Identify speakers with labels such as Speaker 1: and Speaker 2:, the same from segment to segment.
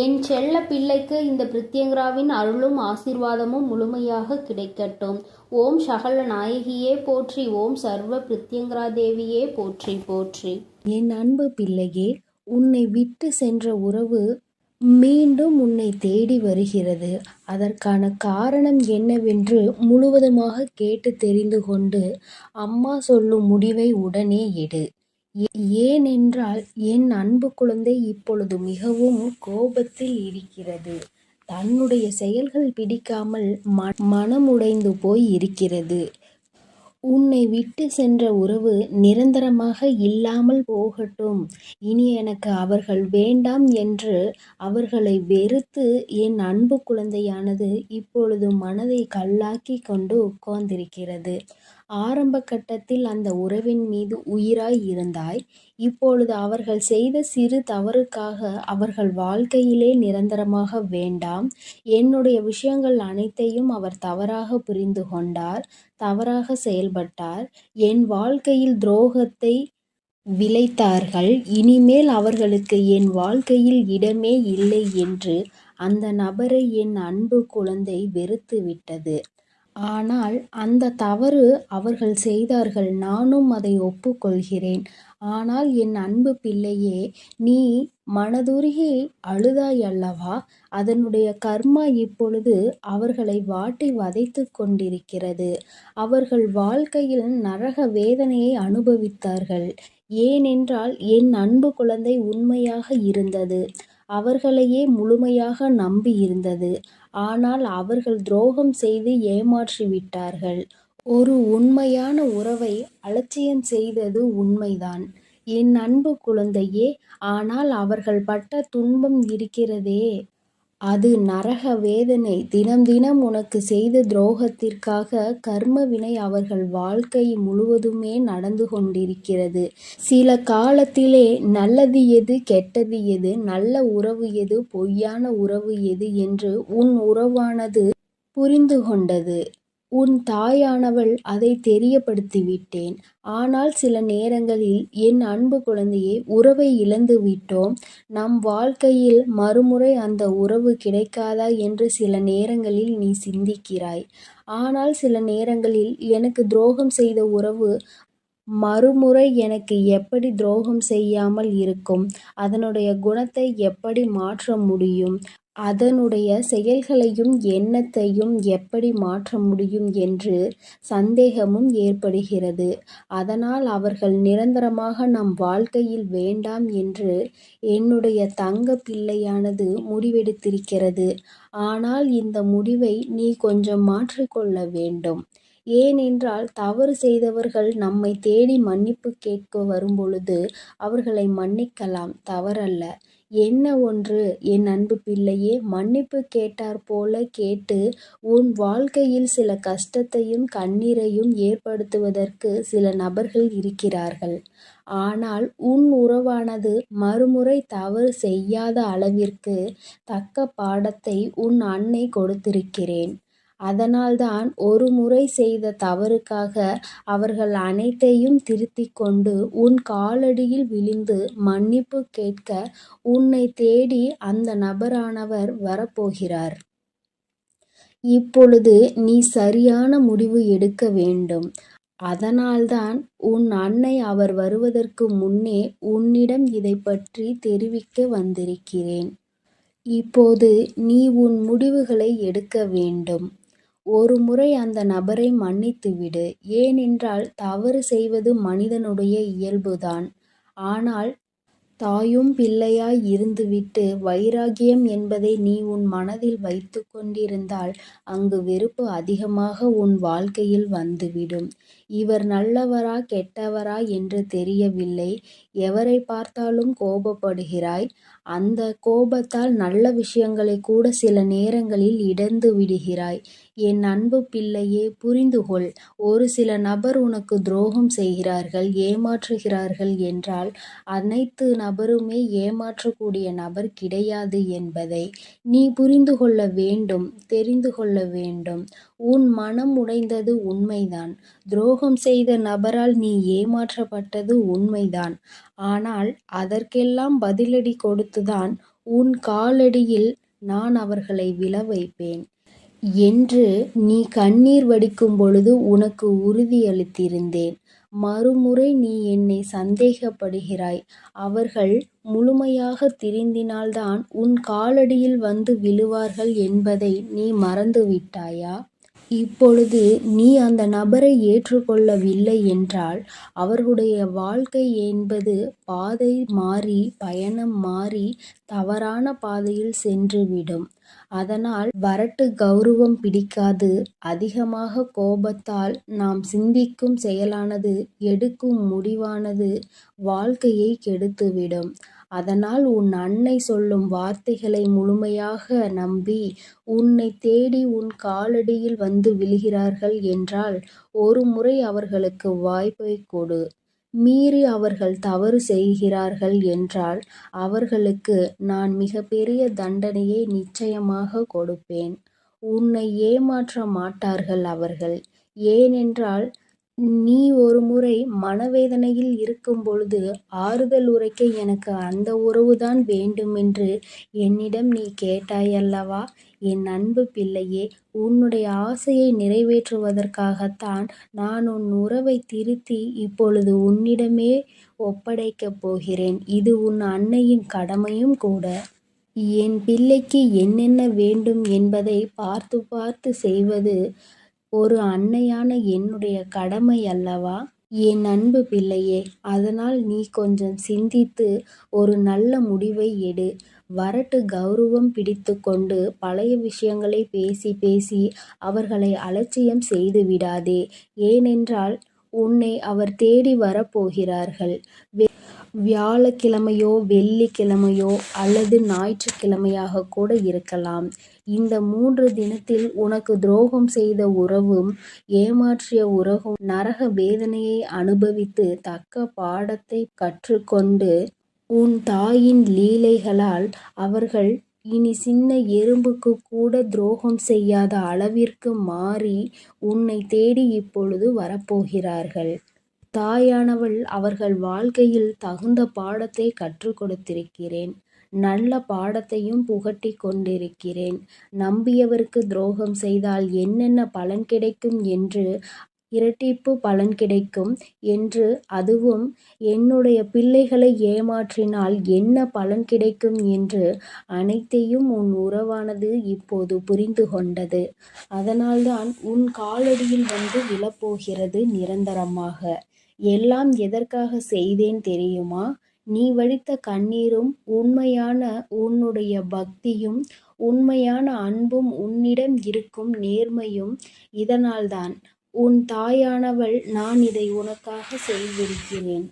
Speaker 1: என் செல்ல பிள்ளைக்கு இந்த பிரித்யங்கராவின் அருளும் ஆசீர்வாதமும் முழுமையாக கிடைக்கட்டும். ஓம் சகல நாயகியே போற்றி ஓம் சர்வ பிரித்யங்கரா தேவியே போற்றி போற்றி.
Speaker 2: என் அன்பு பிள்ளையே உன்னை விட்டு சென்ற உறவு மீண்டும் உன்னை தேடி வருகிறது. அதற்கான காரணம் என்னவென்று முழுவதுமாக கேட்டு தெரிந்து கொண்டு அம்மா சொல்லும் முடிவை உடனே எடு. ஏனென்றால் என் அன்பு குழந்தை இப்பொழுது மிகவும் கோபத்தில் இருக்கிறது. தன்னுடைய செயல்கள் பிடிக்காமல் ம- மனமுடைந்து போய் இருக்கிறது. உன்னை விட்டு சென்ற உறவு நிரந்தரமாக இல்லாமல் போகட்டும். இனி எனக்கு அவர்கள் வேண்டாம் என்று அவர்களை வெறுத்து என் அன்பு குழந்தையானது இப்பொழுது மனதை கல்லாக்கி கொண்டு உட்கார்ந்திருக்கிறது. ஆரம்ப கட்டத்தில் அந்த உறவின் மீது உயிராய் இருந்தாய். இப்பொழுது அவர்கள் செய்த சிறு தவறுக்காக அவர்கள் வாழ்க்கையிலே நிரந்தரமாக வேண்டாம். என்னுடைய விஷயங்கள் அனைத்தையும் அவர் தவறாக புரிந்து கொண்டார் தவறாக செயல்பட்டார். என் வாழ்க்கையில் துரோகத்தை விளைத்தார்கள் இனிமேல் அவர்களுக்கு என் வாழ்க்கையில் இடமே இல்லை என்று அந்த நபரை என் அன்பு குழந்தை வெறுத்து விட்டது ஆனால் அந்த தவறு அவர்கள் செய்தார்கள் நானும் அதை ஒப்புக்கொள்கிறேன். ஆனால் என் அன்பு பிள்ளையே நீ மனதுருகி அழுதாய் அல்லவா? அதனுடைய கர்மா இப்பொழுது அவர்களை வாட்டி வதைத்து கொண்டிருக்கிறது. அவர்கள் வாழ்க்கையில் நரக வேதனையை அனுபவித்தார்கள். ஏனென்றால் என் அன்பு குழந்தை உண்மையாக இருந்தது. அவர்களையே முழுமையாக நம்பி இருந்தது ஆனால் அவர்கள் துரோகம் செய்து ஏமாற்றி விட்டார்கள் ஒரு உண்மையான உறவை அலட்சியம் செய்தது உண்மைதான். என் அன்பு குழந்தையே ஆனால் அவர்கள் பட்ட துன்பம் இருக்கிறதே. அது நரக வேதனை. தினம் தினம் உனக்கு செய்த துரோகத்திற்காக கர்ம வினை அவர்கள் வாழ்க்கை முழுவதுமே நடந்து கொண்டிருக்கிறது. சில காலத்திலே நல்லது எது கெட்டது எது நல்ல உறவு எது பொய்யான உறவு எது என்று உன் உறவானது புரிந்து கொண்டது. உன் தாயானவள் அதை தெரியப்படுத்தி விட்டேன் ஆனால் சில நேரங்களில் என் அன்பு குழந்தையே உறவை இழந்து விட்டோம். நம் வாழ்க்கையில் மறுமுறை அந்த உறவு கிடைக்காதா என்று சில நேரங்களில் நீ சிந்திக்கிறாய். ஆனால் சில நேரங்களில் எனக்கு துரோகம் செய்த உறவு மறுமுறை எனக்கு எப்படி துரோகம் செய்யாமல் இருக்கும்? அதனுடைய குணத்தை எப்படி மாற்ற முடியும்? அதனுடைய செயல்களையும் எண்ணத்தையும் எப்படி மாற்ற முடியும் என்று சந்தேகமும் ஏற்படுகிறது. அதனால் அவர்கள் நிரந்தரமாக நம் வாழ்க்கையில் வேண்டாம் என்று என்னுடைய தங்க பிள்ளையானது முடிவெடுத்திருக்கிறது. ஆனால் இந்த முடிவை நீ கொஞ்சம் மாற்றிக்கொள்ள வேண்டும். ஏனென்றால் தவறு செய்தவர்கள் நம்மை தேடி மன்னிப்பு கேட்க வரும்பொழுது அவர்களை மன்னிக்கலாம் தவறல்ல. என்ன ஒன்று? என் அன்பு பிள்ளையே மன்னிப்பு கேட்டார் போல கேட்டு உன் வாழ்க்கையில் சில கஷ்டத்தையும் கண்ணீரையும் ஏற்படுத்துவதற்கு சில நபர்கள் இருக்கிறார்கள். ஆனால் உன் உறவானது மறுமுறை தவறு செய்யாத அளவிற்கு தக்க பாடத்தை உன் அன்னை கொடுத்திருக்கிறேன். அதனால்தான் ஒரு முறை செய்த தவறுக்காக அவர்கள் அனைத்தையும் திருத்திக் கொண்டு உன் காலடியில் விழுந்து மன்னிப்பு கேட்க உன்னை தேடி அந்த நபரானவர் வரப்போகிறார். இப்பொழுது நீ சரியான முடிவு எடுக்க வேண்டும். அதனால்தான் உன் அன்னை அவர் வருவதற்கு முன்னே உன்னிடம் இதை பற்றி தெரிவிக்க வந்திருக்கிறேன். இப்போது நீ உன் முடிவுகளை எடுக்க வேண்டும். ஒரு முறை அந்த நபரை மன்னித்துவிடு. ஏனென்றால் தவறு செய்வது மனிதனுடைய இயல்புதான். ஆனால் தாயும் பிள்ளையாய் இருந்துவிட்டு வைராகியம் என்பதை நீ உன் மனதில் வைத்து கொண்டிருந்தால் அங்கு வெறுப்பு அதிகமாக உன் வாழ்க்கையில் வந்துவிடும். இவர் நல்லவரா கெட்டவரா என்று தெரியவில்லை. எவரை பார்த்தாலும் கோபப்படுகிறாய். அந்த கோபத்தால் நல்ல விஷயங்களை கூட சில நேரங்களில் இடந்து விடுகிறாய் என் அன்பு பிள்ளையே புரிந்துகொள். ஒரு சில நபர் உனக்கு துரோகம் செய்கிறார்கள் ஏமாற்றுகிறார்கள் என்றால் அனைத்து நபருமே ஏமாற்றக்கூடிய நபர் கிடையாது என்பதை நீ புரிந்து கொள்ள வேண்டும் தெரிந்து கொள்ள வேண்டும். உன் மனம் உடைந்தது உண்மைதான். துரோகம் செய்த நபரால் நீ ஏமாற்றப்பட்டது உண்மைதான். ஆனால் அதற்கெல்லாம் பதிலடி கொடுத்துதான் உன் காலடியில் நான் அவர்களை விழ வைப்பேன். என்று நீ கண்ணீர் வடிக்கும் பொழுது உனக்கு உறுதியளித்திருந்தேன் மறுமுறை நீ என்னை சந்தேகப்படுகிறாய். அவர்கள் முழுமையாக திருந்தினால்தான் உன் காலடியில் வந்து விழுவார்கள் என்பதை நீ மறந்துவிட்டாயா? இப்பொழுது நீ அந்த நபரை ஏற்றுக்கொள்ளவில்லை என்றால் அவர்களுடைய வாழ்க்கை என்பது பாதை மாறி பயணம் மாறி தவறான பாதையில் சென்றுவிடும். அதனால் வரட்டு கௌரவம் பிடிக்காது. அதிகமாக கோபத்தால் நாம் சிந்திக்கும் செயலானது எடுக்கும் முடிவானது வாழ்க்கையை கெடுத்துவிடும். அதனால் உன் அன்னை சொல்லும் வார்த்தைகளை முழுமையாக நம்பி உன்னை தேடி உன் காலடியில் வந்து விழுகிறார்கள் என்றால் ஒரு முறை அவர்களுக்கு வாய்ப்பை கொடு. மீறி அவர்கள் தவறு செய்கிறார்கள் என்றால் அவர்களுக்கு நான் மிகப்பெரிய தண்டனையை நிச்சயமாக கொடுப்பேன். உன்னை ஏமாற்ற மாட்டார்கள் அவர்கள். ஏனென்றால் நீ ஒரு முறை மனவேதனையில் இருக்கும் பொழுது ஆறுதல் உரைக்க எனக்கு அந்த உறவுதான் வேண்டுமென்று என்னிடம் நீ கேட்டாயல்லவா? என் அன்பு பிள்ளையே உன்னுடைய ஆசையை நிறைவேற்றுவதற்காகத்தான் நான் உன் உறவை திருத்தி இப்பொழுது உன்னிடமே ஒப்படைக்கப் போகிறேன். இது உன் அன்னையின் கடமையும் கூட. என் பிள்ளைக்கு என்னென்ன வேண்டும் என்பதை பார்த்து பார்த்து செய்வது ஒரு அன்னையான என்னுடைய கடமை அல்லவா? என் அன்பு பிள்ளையே அதனால் நீ கொஞ்சம் சிந்தித்து ஒரு நல்ல முடிவை எடு. வரட்டு கௌரவம் பிடித்து கொண்டு பழைய விஷயங்களை பேசி பேசி அவர்களை அலட்சியம் செய்து விடாதே. ஏனென்றால் உன்னை அவர் தேடி வரப்போகிறார்கள். வியாழக்கிழமையோ வெள்ளிக்கிழமையோ அல்லது ஞாயிற்றுக்கிழமையாக கூட இருக்கலாம். இந்த மூன்று தினத்தில் உனக்கு துரோகம் செய்த உறவும் ஏமாற்றிய உறவும் நரக வேதனையை அனுபவித்து தக்க பாடத்தை கற்றுக்கொண்டு உன் தாயின் லீலைகளால் அவர்கள் இனி சின்ன எறும்புக்கு கூட துரோகம் செய்யாத அளவிற்கு மாறி உன்னை தேடி இப்பொழுது வரப்போகிறார்கள். தாயானவள் அவர்கள் வாழ்க்கையில் தகுந்த பாடத்தை கற்றுக் கொடுத்திருக்கிறேன். நல்ல பாடத்தையும் புகட்டி கொண்டிருக்கிறேன். நம்பியவருக்கு துரோகம் செய்தால் என்னென்ன பலன் கிடைக்கும் என்று இரட்டிப்பு பலன் கிடைக்கும் என்று அதுவும் என்னுடைய பிள்ளைகளை ஏமாற்றினால் என்ன பலன் கிடைக்கும் என்று அனைத்தையும் உன் உறவானது இப்போது புரிந்து கொண்டது. அதனால்தான் உன் காலடியில் வந்து விழப்போகிறது நிரந்தரமாக. எல்லாம் எதற்காக செய்தேன் தெரியுமா? நீ வடித்த கண்ணீரும் உண்மையான உன்னுடைய பக்தியும் உண்மையான அன்பும் உன்னிடம் இருக்கும் நேர்மையும் இதனால்தான். உன் தாயானவள் நான் இதை உனக்காக செய்திருக்கிறேன்.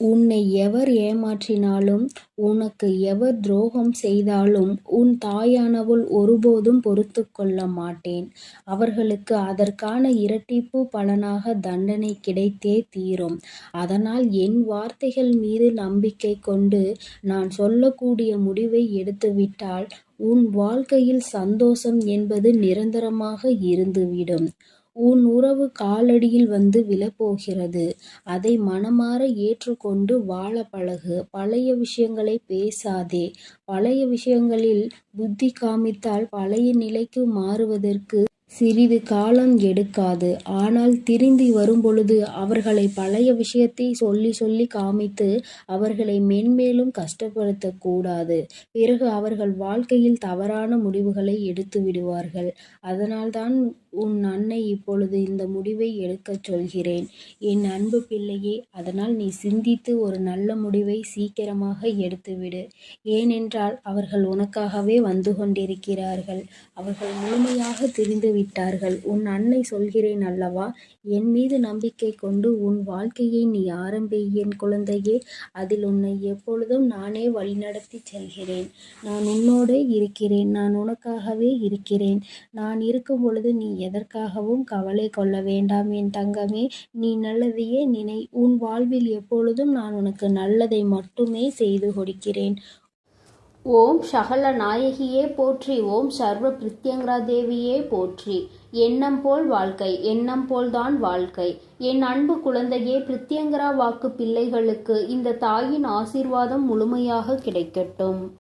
Speaker 2: உன்னை எவர் ஏமாற்றினாலும் உனக்கு எவர் துரோகம் செய்தாலும் உன் தாயானவள் ஒருபோதும் பொறுத்து கொள்ள மாட்டேன். அவர்களுக்கு அதற்கான இரட்டிப்பு பலனாக தண்டனை கிடைத்தே தீரும். அதனால் என் வார்த்தைகள் மீது நம்பிக்கை கொண்டு நான் சொல்லக்கூடிய முடிவை எடுத்துவிட்டால் உன் வாழ்க்கையில் சந்தோஷம் என்பது நிரந்தரமாக இருந்துவிடும். உன் உறவு காலடியில் வந்து விழப்போகிறது. அதை மனமாற ஏற்றுக்கொண்டு வாழ பழகு. பழைய விஷயங்களை பேசாதே. பழைய விஷயங்களில் புத்தி காமித்தால் பழைய நிலைக்கு மாறுவதற்கு சிறிது காலம் எடுக்காது. ஆனால் திரும்பி வரும்பொழுது அவர்களை பழைய விஷயத்தை சொல்லி சொல்லி காமித்து அவர்களை மென்மேலும் கஷ்டப்படுத்தக்கூடாது பிறகு அவர்கள் வாழ்க்கையில் தவறான முடிவுகளை எடுத்து விடுவார்கள். அதனால்தான் உன் அன்னை இப்பொழுது இந்த முடிவை எடுக்கச் சொல்கிறேன். என் அன்பு பிள்ளையே அதனால் நீ சிந்தித்து ஒரு நல்ல முடிவை சீக்கிரமாக எடுத்துவிடு. ஏனென்றால் அவர்கள் உனக்காகவே வந்து கொண்டிருக்கிறார்கள். அவர்கள் முழுமையாக தெரிந்து விட்டார்கள். உன் அன்னை சொல்கிறேன் அல்லவா? என் மீது நம்பிக்கை கொண்டு உன் வாழ்க்கையை நீ ஆரம்பி என் குழந்தையே அதில் உன்னை எப்பொழுதும் நானே வழிநடத்தி செல்கிறேன். நான் உன்னோடே இருக்கிறேன். நான் உனக்காகவே இருக்கிறேன். நான் இருக்கும் பொழுது நீ எதற்காகவும் கவலை கொள்ள வேண்டாம் என் தங்கமே. நீ நல்லதையே நினை. உன் வாழ்வில் எப்பொழுதும் நான் உனக்கு நல்லதை மட்டுமே செய்து கொடுக்கிறேன்.
Speaker 1: ஓம் சகல நாயகியே போற்றி. ஓம் சர்வ பிரித்யங்கரா தேவியே போற்றி. எண்ணம் போல் வாழ்க்கை எண்ணம் போல்தான் வாழ்க்கை. என் அன்பு குழந்தையே பிரித்யங்கரா வாக்கு பிள்ளைகளுக்கு இந்த தாயின் ஆசீர்வாதம் முழுமையாக கிடைக்கட்டும்.